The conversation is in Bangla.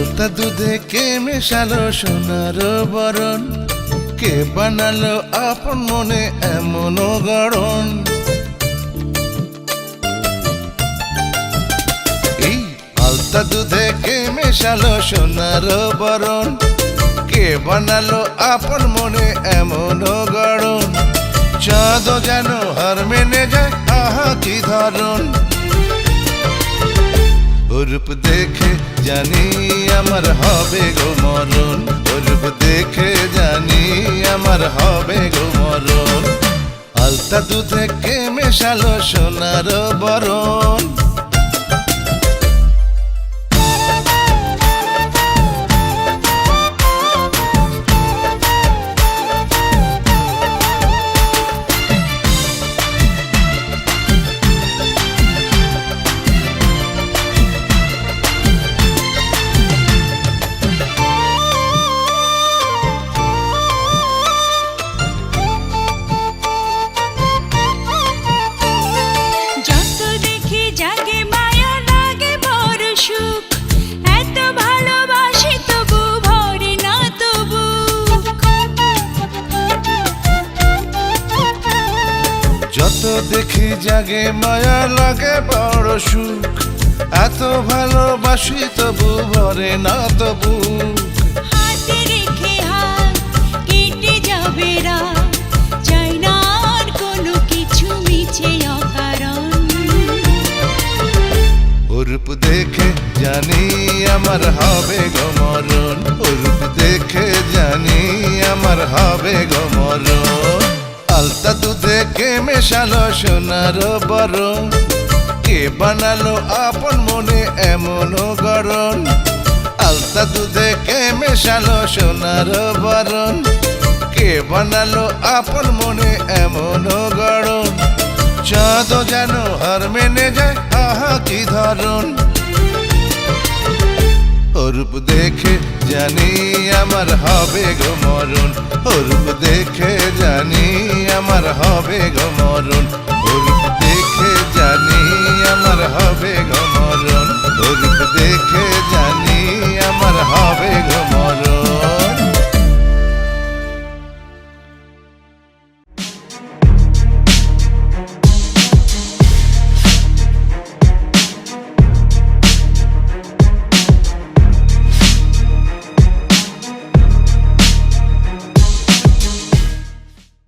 আলতা দুধে কে মেশালো সোনার বরণ? কে বানালো আপন মনে এমন গড়ন? এই আলতা দুধে কে মেশালো সোনার বরণ? কে বানালো আপন মনে এমন গড়ন? চাঁদ যেন হার মেনে যায়, আহা কি ধরন? রূপ দেখে জানি আমার হবে গো মরণ রূপ দেখে জানি আমার হবে গো মরণ। আলতা দুধে কে মেশালো সোনার বরণ? যত দেখি জাগে মায়া লাগে বড় সুখ। এত ভালোবাসি তবু ভরে না তবু। রূপ দেখে জানি আমার হবে গমরণ রূপ দেখে জানি আমার হবে গমরণ আলতা দুধে কে মেশালো সোনার বরণ? কে বানালো আপন মনে এমন গড়ন আলতা দুধে কে মেশালো সোনার বরণ? কে বানালো আপন মনে এমন গড়ন চাঁদ যেন হার মেনে যায়, আহা কি ধরন রূপ দেখে জানি আমার হবে গো মরণ। রূপ দেখে জানি আমার হবে গো মরণ। রূপ দেখে জানি আমার হবে